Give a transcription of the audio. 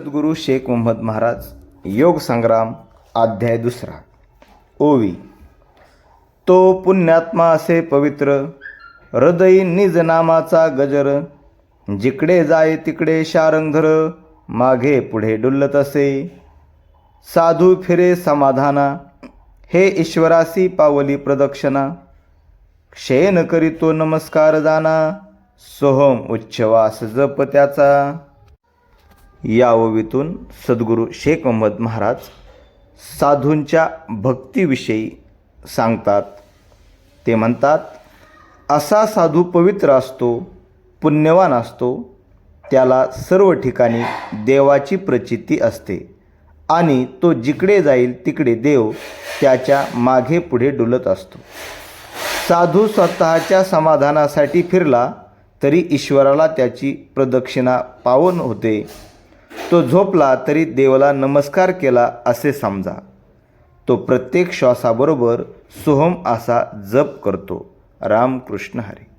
सद्गुरू शेख मोहम्मद महाराज योग संग्राम अध्याय दुसरा. ओवी. तो पुण्यात्मा असे पवित्र हृदयी निज नामाचा गजर जिकडे जाय तिकडे शारंधर मागे पुढे डुल्लत असे. साधू फिरे समाधाना हे ईश्वरासी पावली प्रदक्षिणा. क्षयन करीतो नमस्कार जाना सोहम उच्चवास जप त्याचा. या ओवीतून सद्गुरू शेख मोहम्मद महाराज साधूंच्या भक्तीविषयी सांगतात. ते म्हणतात असा साधू पवित्र असतो पुण्यवान असतो त्याला सर्व ठिकाणी देवाची प्रचिती असते आणि तो जिकडे जाईल तिकडे देव त्याच्यामागे पुढे डुलत असतो. साधू स्वतःच्या समाधानासाठी फिरला तरी ईश्वराला त्याची प्रदक्षिणा पावन होते तो झोपला तरी देवाला नमस्कार केला असे समजा. तो प्रत्येक श्वासाबरोबर सोहम असा जप करतो. रामकृष्ण हरी.